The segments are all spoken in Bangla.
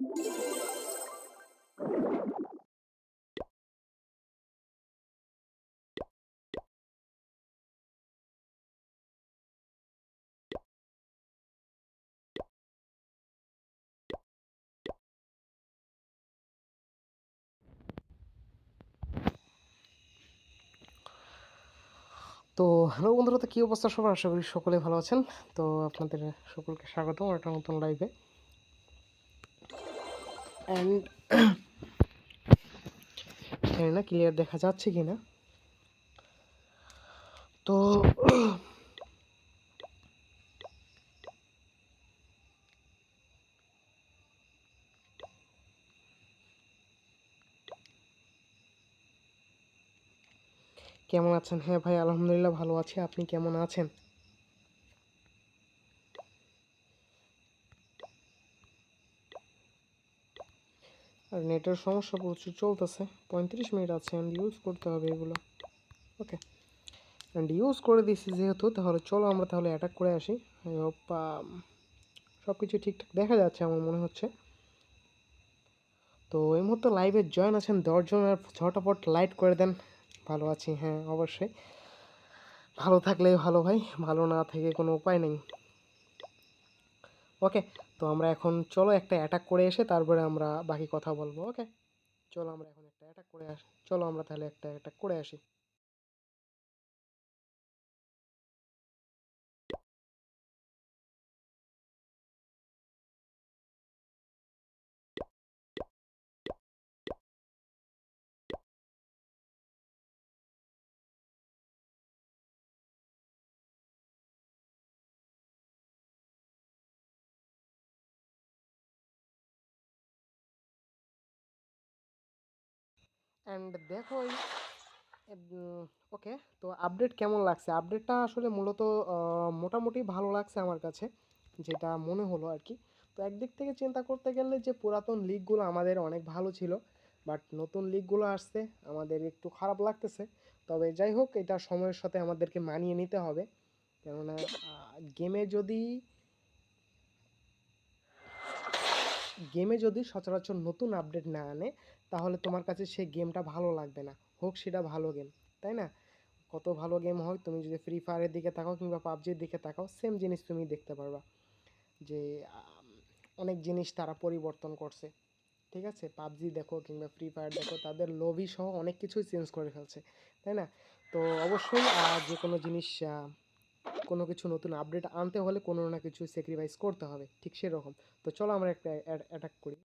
তো হ্যালো বন্ধুরা, তো কী অবস্থা সবার? আশা করি সকলে ভালো আছেন। তো আপনাদের সকলকে স্বাগতম একটা নতুন লাইভে অ্যান্ড জানি না ক্লিয়ার দেখা যাচ্ছে কি না তো কেমন আছেন? হ্যাঁ ভাই, আলহামদুলিল্লাহ ভালো আছি। আপনি কেমন আছেন আর নেটের সমস্যা প্রচুর চলতেছে। পঁয়ত্রিশ মিনিট আছে অ্যান্ড ইউজ করতে হবে এগুলো। ওকে অ্যান্ড ইউজ করে দিয়েছি যেহেতু, তাহলে চলো আমরা তাহলে অ্যাটাক করে আসি। সব কিছু ঠিকঠাক দেখা যাচ্ছে আমার মনে হচ্ছে। তো এই মুহূর্তে লাইভে জয়েন আছেন, দশজন আর ঝটাপট লাইট করে দেন। ভালো আছি হ্যাঁ অবশ্যই। ভালো থাকলেই ভালো ভাই, ভালো না থেকে কোনো উপায় নেই। ওকে তো আমরা এখন চলো একটা অ্যাটাক করে এসে তারপরে আমরা বাকি কথা বলব ওকে চলো আমরা এখন একটা অ্যাটাক করে আসি, চলো আমরা তাহলে একটা অ্যাটাক করে আসি। অ্যান্ড দেখো ওকে তো আপডেট কেমন লাগছে? আপডেটটা আসলে মূলত মোটামুটি ভালো লাগছে আমার কাছে, যেটা মনে হলো আর কি। তো একদিক থেকে চিন্তা করতে গেলে যে পুরাতন লিগগুলো আমাদের অনেক ভালো ছিল বাট নতুন লিগগুলো আসছে, আমাদের একটু খারাপ লাগতেছে। তবে যাই হোক, এটা সময়ের সাথে আমাদেরকে মানিয়ে নিতে হবে। কেননা গেমে যদি গেমে যদি সচরাচর নতুন আপডেট না আনে, তাহলে তোমার কাছে সেই গেমটা ভালো লাগবে না। হোক, সেটা ভালো গেম তাই না? কত ভালো গেম হয়, তুমি যদি ফ্রি ফায়ারের দিকে তাকাও কিংবা পাবজির দিকে তাকাও সেম জিনিস তুমি দেখতে পারবা। যে অনেক জিনিস তারা পরিবর্তন করছে, ঠিক আছে? পাবজি দেখো কিংবা ফ্রি ফায়ার দেখো, তাদের লবি সহ অনেক কিছুই চেঞ্জ করে ফেলছে, তাই না? তো অবশ্যই যে কোনো জিনিস কোনো কিছু নতুন আপডেট আনতে হলে কোনো না কিছু স্যাক্রিফাইস করতে হবে, ঠিক সেরকম। তো চলো আমরা একটা অ্যাটাক করি।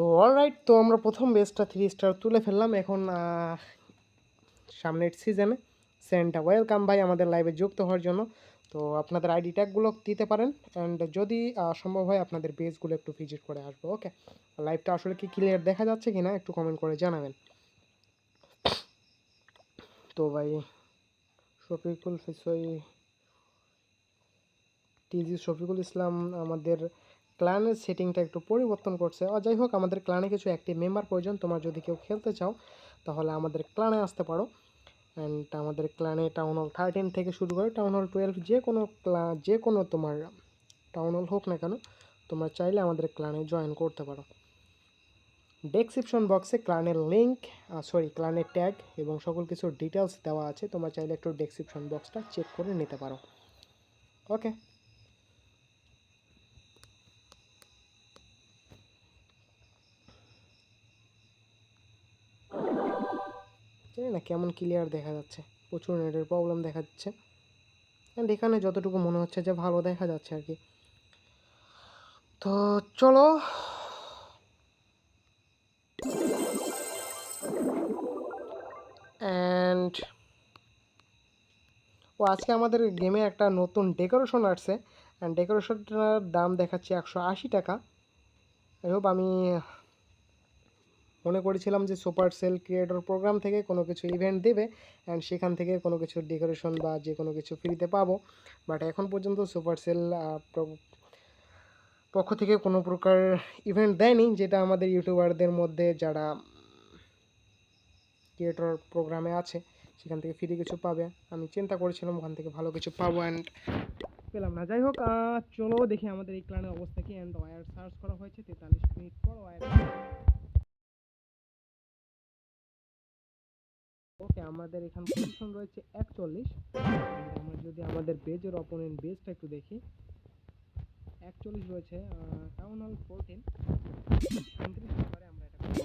তো অলরাইট তো আমরা প্রথম বেসটা থ্রি স্টার তুলে ফেললাম। এখন সামনের সিজনে সেন্টা ওয়েলকাম ভাই, আমাদের লাইভে যুক্ত হওয়ার জন্য। তো আপনাদের আইডি ট্যাগগুলো দিতে পারেন অ্যান্ড যদি সম্ভব হয় আপনাদের পেজগুলো একটু ভিজিট করে আসব ওকে লাইভটা আসলে কি ক্লিয়ার দেখা যাচ্ছে কি না একটু কমেন্ট করে জানাবেন। তো ভাই, শফিকুল ফিসই, টিজি শফিকুল ইসলাম আমাদের ক্লানের সেটিংটা একটু পরিবর্তন করছে। আর যাই হোক, আমাদের ক্লানে কিছু অ্যাক্টিভ মেম্বার প্রয়োজন। তোমার যদি কেউ খেলতে চাও, তাহলে আমাদের ক্লানে আসতে পারো। অ্যান্ড আমাদের ক্লানে টাউন হল থার্টিন থেকে শুরু করে টাউন হল টুয়েলভ যে কোনো ক্লা যে কোনো তোমার টাউন হল হোক না কেন, তোমরা চাইলে আমাদের ক্লানে জয়েন করতে পারো। ডেসক্রিপশন বক্সে ক্লানের লিঙ্ক সরি ক্লানের ট্যাগ এবং সকল কিছু ডিটেলস দেওয়া আছে। তোমরা চাইলে একটু ডেসক্রিপশন বক্সটা চেক করে নিতে পারো। ওকে জানি না কেমন ক্লিয়ার দেখা যাচ্ছে। প্রচুর নেটের প্রবলেম দেখা যাচ্ছে অ্যান্ড এখানে যতটুকু মনে হচ্ছে যে ভালো দেখা যাচ্ছে আর কি। তো চলো। অ্যান্ড ও আজকে আমাদের গেমে একটা নতুন ডেকোরেশন আসছে। অ্যান্ড ডেকোরেশনটার দাম দেখাচ্ছে একশো আশি টাকা। হোপ আমি মনে করেছিলাম যে সুপার সেল ক্রিয়েটর প্রোগ্রাম থেকে কোনো কিছু ইভেন্ট দেবে অ্যান্ড সেখান থেকে কোনো কিছু ডেকোরেশন বা যে কোনো কিছু ফ্রিতে পাবো। বাট এখন পর্যন্ত সুপার সেল পক্ষ থেকে কোনো প্রকার ইভেন্ট দেয়নি, যেটা আমাদের ইউটিউবারদের মধ্যে যারা ক্রিয়েটর প্রোগ্রামে আছে, সেখান থেকে ফ্রি কিছু পাবে। আমি চিন্তা করেছিলাম ওখান থেকে ভালো কিছু পাবো অ্যান্ড পেলাম না। যাই হোক চলো দেখি আমাদের এই ক্লানের অবস্থা কি অ্যান্ড ওয়ার সার্চ করা হয়েছে, তেতাল্লিশ মিনিট পর ওয়ার ওকে, আমাদের এখানে পজিশন রয়েছে একচল্লিশ। আমরা যদি আমাদের বেজের অপোনেন্ট বেজটা একটু দেখি। একচল্লিশ রয়েছে টাউন হল ফোরটিন নম্বরে আমরা এটা করব।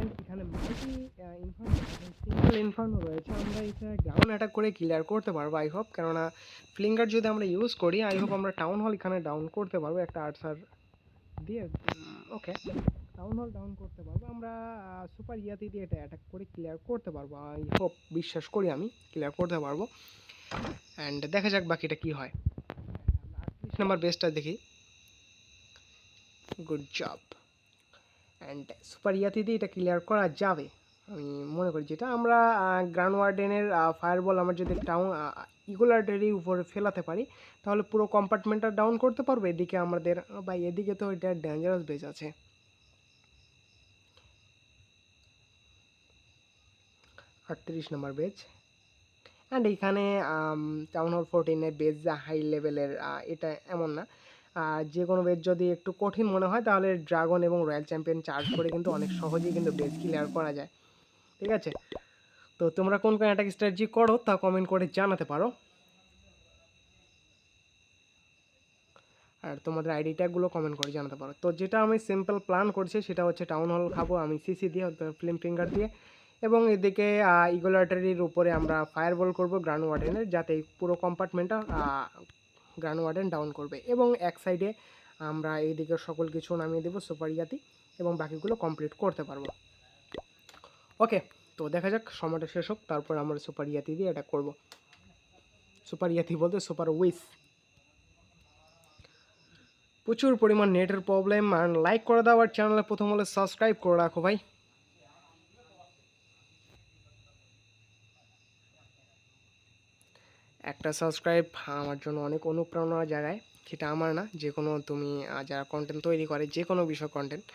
And এখানে সিঙ্গেল ইনফার্নো রয়েছে আমরা এটা গ্রাউন্ড অ্যাটাক করে ক্লিয়ার করতে পারব আই হোপ কেননা ফ্লিঙ্গার যদি আমরা ইউজ করি আই হোপ আমরা টাউন হল এখানে ডাউন করতে পারব একটা আর্টসার দিয়ে ওকে টাউন হল ডাউন করতে পারব আমরা সুপার ইয়াতি দিয়ে এটা অ্যাটাক করে ক্লিয়ার করতে পারব আই হোপ বিশ্বাস করি আমি ক্লিয়ার করতে পারব অ্যান্ড দেখা যাক বাকিটা কি হয় আটত্রিশ নাম্বার বেসটা দেখি গুড জব অ্যান্ড সুপার ইয়াতি দিয়ে এটা ক্লিয়ার করা যাবে আমি মনে করি যেটা আমরা গ্রাউন্ড ওয়ার্ডেনের ফায়ারবল আমার যদি টাউন ইগুলার্ডেরই উপরে ফেলাতে পারি, তাহলে পুরো কম্পার্টমেন্টটা ডাউন করতে পারব। এদিকে আমাদের বা এদিকে তো এটা ডেঞ্জারাস বেজ আছে। আটত্রিশ নম্বর বেজ অ্যান্ড এখানে টাউন হল ফোরটিনের বেজ হাই লেভেলের এটা এমন না। যে কোনো বেজ যদি একটু কঠিন মনে হয়, তাহলে ড্রাগন এবং রয়্যাল চ্যাম্পিয়ন চার্জ করে কিন্তু অনেক সহজেই কিন্তু বেজ ক্লিয়ার করা যায়। ঠিক আছে? তো তোমরা কোন কোন অ্যাটাক স্ট্র্যাটেজি করো তা কমেন্ট করে জানাতে পারো। আর তোমাদের আইডি ট্যাগগুলো কমেন্ট করে জানাতে পারো। তো যেটা আমি সিম্পল প্ল্যান করছি সেটা হচ্ছে টাউন হল খাব আমি সিসি দিয়ে ফিল্ম ফিঙ্গার দিয়ে। এবং এদিকে ইগোলাটারির উপরে আমরা ফায়ার বল করব গ্রাউন্ড ওয়ার্ডেনের যাতে পুরো কম্পার্টমেন্টটা গ্রাউন্ড ওয়ার্ডেন ডাউন করবে। এবং এক সাইডে আমরা এইদিকে সকল কিছু নামিয়ে দেবো সুপার ইয়াতি এবং বাকিগুলো কমপ্লিট করতে পারব। ওকে, তো দেখা যাক, সময়টা শেষ হোক, তারপর আমরা সুপার ইয়াতি দিয়ে এটা করব। সুপার ইয়াতি বলতে সুপার উইস। প্রচুর পরিমাণ নেটের প্রবলেম, আর লাইক করে দাও, আর চ্যানেলে প্রথম হলে সাবস্ক্রাইব করে রাখো ভাই। একটা সাবস্ক্রাইব আমার জন্য অনেক অনুপ্রেরণার জায়গায় সেটা আমার না, যে কোনো তুমি যারা কন্টেন্ট তৈরি করে, যে কোনো বিষয় কন্টেন্ট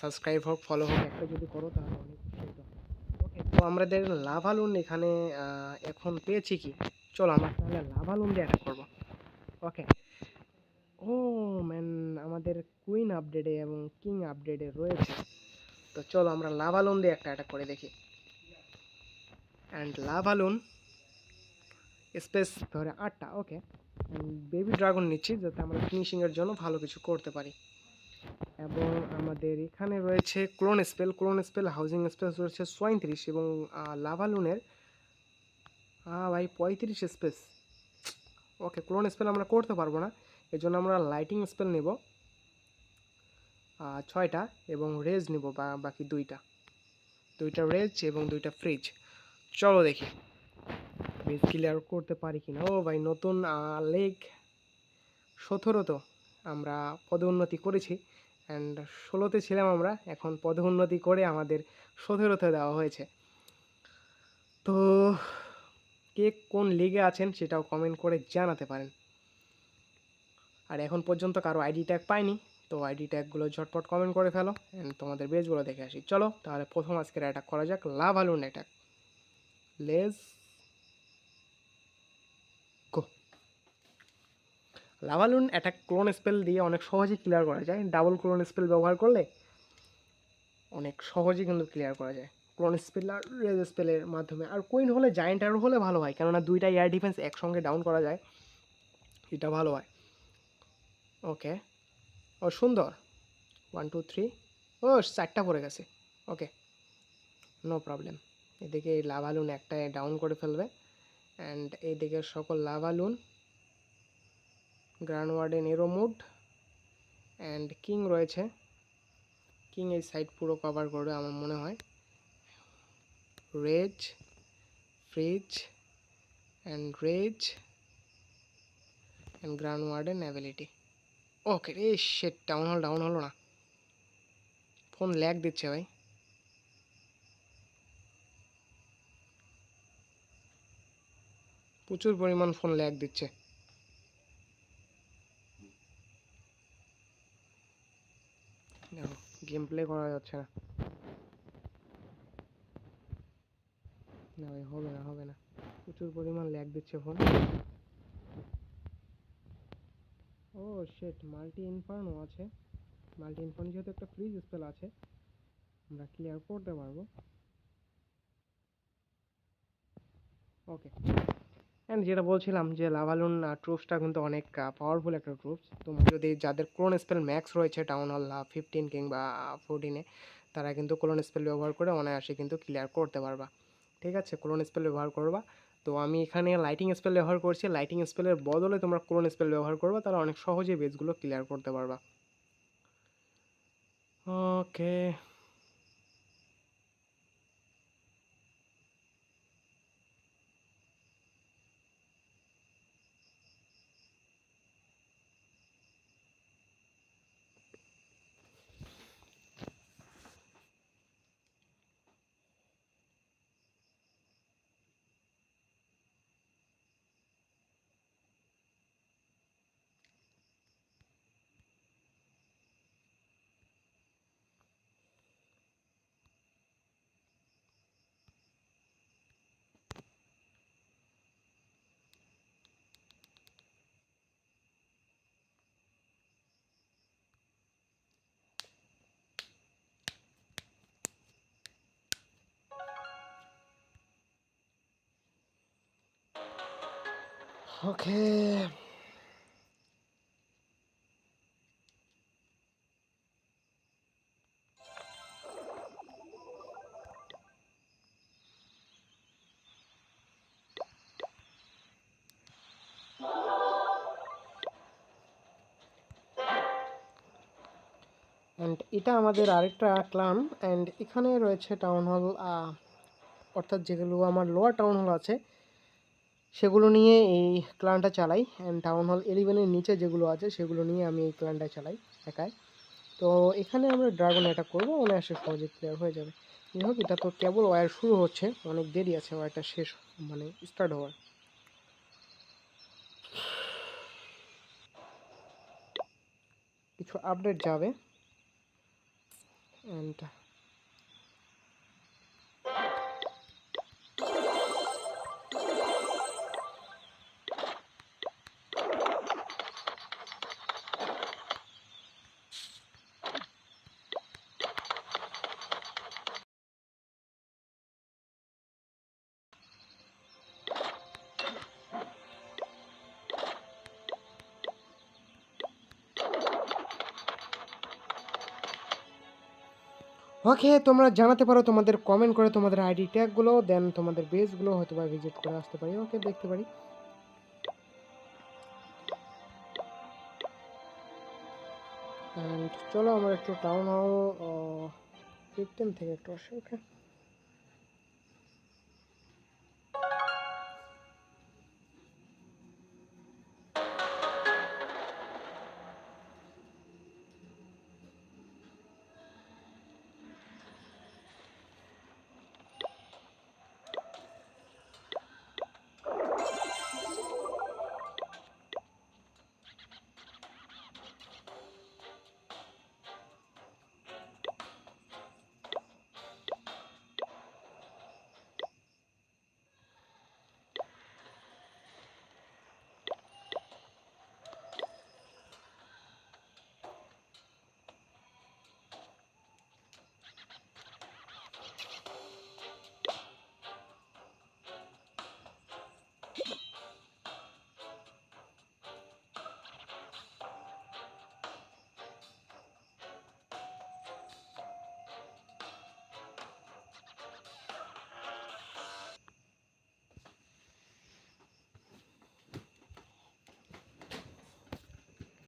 সাবস্ক্রাইব হোক ফলো হোক, একটা যদি করো তাহলে অনেক তো আমাদের লাভালুন এখানে এখন পেয়েছি কি? চলো আমরা তাহলে লাভালুন দিয়ে অ্যাটাক করব। ওকে ও ম্যান আমাদের কুইন আপডেটে এবং কিং আপডেটে রয়েছে। তো চলো আমরা লাভালুন দিয়ে একটা অ্যাটাক করে দেখি। অ্যান্ড লাভালুন স্পেস ধরে আটটা ওকে বেবি ড্রাগন নিচ্ছি যাতে আমরা ফিনিশিংয়ের জন্য ভালো কিছু করতে পারি। এবং আমাদের এখানে রয়েছে clone spell clone spell, housing space রয়েছে পঁয়ত্রিশ এবং লাভালুনের ভাই পঁয়ত্রিশ স্পেস। ওকে, ক্লোন স্পেল আমরা করতে পারব না এর জন্য আমরা লাইটিং স্পেল নেব ছয়টা এবং রেজ নেব বাকি দুইটা। দুইটা রেজ এবং দুইটা ফ্রিজ। চলো দেখি বেজ ক্লিয়ার করতে পারি কিনা। ও ভাই, নতুন লেগ সতেরো তো, আমরা পদোন্নতি করেছি। অ্যান্ড ষোলোতে ছিলাম আমরা, এখন পদোন্নতি করে আমাদের সতেরোতে দেওয়া হয়েছে। তো কে কোন লিগে আছেন সেটাও কমেন্ট করে জানাতে পারেন। আর এখন পর্যন্ত কারও আইডি ট্যাগ পাইনি, তো আইডি ট্যাগগুলো ঝটপট কমেন্ট করে ফেলো অ্যান্ড তোমাদের বেজগুলো দেখে আসি। চলো তাহলে প্রথম আজকের অ্যাটাক করা যাক লাভ আলুন অ্যাটাক লেজ লাভালুন অ্যাটাক ক্লোন স্পেল দিয়ে অনেক সহজেই ক্লিয়ার করা যায়। ডাবল ক্লোন স্পেল ব্যবহার করলে অনেক সহজেই কিন্তু ক্লিয়ার করা যায়। ক্লোন স্পেল আর রেজ স্পেলের মাধ্যমে। আর কুইন হলে জায়েন্ট আরও হলে ভালো হয়, কেননা দুইটা এয়ার ডিফেন্স একসঙ্গে ডাউন করা যায়। এটা ভালো হয়। ওকে ও সুন্দর। ওয়ান টু থ্রি ও, চারটা পড়ে গেছে। ওকে নো প্রবলেম এদিকে লাভালুন একটা ডাউন করে ফেলবে। অ্যান্ড এইদিকে সকল লাভালুন গ্র্যান্ড ওয়ার্ডেন এরো মুড অ্যান্ড কিং রয়েছে। কিং এই সাইড পুরো কভার করবে আমার মনে হয়। Rage freeze and rage and grand warden ability okay রে শেট ডাউন হল ডাউন হলো না। ফোন ল্যাগ দিচ্ছে ভাই। প্রচুর পরিমাণ ফোন ল্যাগ দিচ্ছে দেখো গেম প্লে করা যাচ্ছে না। না ভাই, হবে না হবে না। প্রচুর পরিমাণ ল্যাগ দিচ্ছে ফোন ও শেট মাল্টি ইনফার্নও আছে। মাল্টি ইনফার্ন যেহেতু একটা ফ্রিজ স্পেল আছে, আমরা ক্লিয়ার করতে পারব। ওকে অ্যান্ড যেটা বলছিলাম যে লাভালুন ট্রুপসটা কিন্তু অনেক পাওয়ারফুল একটা ট্রুপস তোমরা যদি যাদের ক্লোন স্পেল ম্যাক্স রয়েছে টাউন হল ফিফটিন কিংবা ফোরটিনে তারা কিন্তু ক্লোন স্পেল ব্যবহার করে অনায়াসে কিন্তু ক্লিয়ার করতে পারবা। ঠিক আছে? ক্লোন স্পেল ব্যবহার করবা। তো আমি এখানে লাইটিং স্পেল ব্যবহার করছি। লাইটিং স্পেলের বদলে তোমরা ক্লোন স্পেল ব্যবহার করবা, তাহলে অনেক সহজেই বেসগুলো ক্লিয়ার করতে পারবা। ওকে ওকে। অ্যান্ড এটা আমাদের আরেকটা ক্লান অ্যান্ড এখানে রয়েছে টাউন হল অর্থাৎ যেগুলো আমার লোয়ার টাউন হল আছে সেগুলো নিয়ে এই ক্লানটা চালাই অ্যান্ড টাউন হল ইলেভেনের নিচে যেগুলো আছে, সেগুলো নিয়ে আমি এই ক্লানটা চালাই একাই। তো এখানে আমরা ড্রাগন অ্যাটাক করব অনায়াসে সহজে ক্লিয়ার হয়ে যাবে। যাই হোক, এটা তো কেবল ওয়ার শুরু হচ্ছে, অনেক দেরি আছে ওয়ারটা শেষ মানে স্টার্ট হওয়ার। কিছু আপডেট যাবে। অ্যান্ড ওকে, তোমরা জানাতে পারো, তোমাদের কমেন্ট করে তোমাদের আইডি ট্যাগগুলো দেন তোমাদের বেসগুলো হয়তো বা ভিজিট করে আসতে পারি। ওকে, দেখতে পারি। চলো আমরা একটু টাউন হল ফিফটিন থেকে একটু আসি ওকে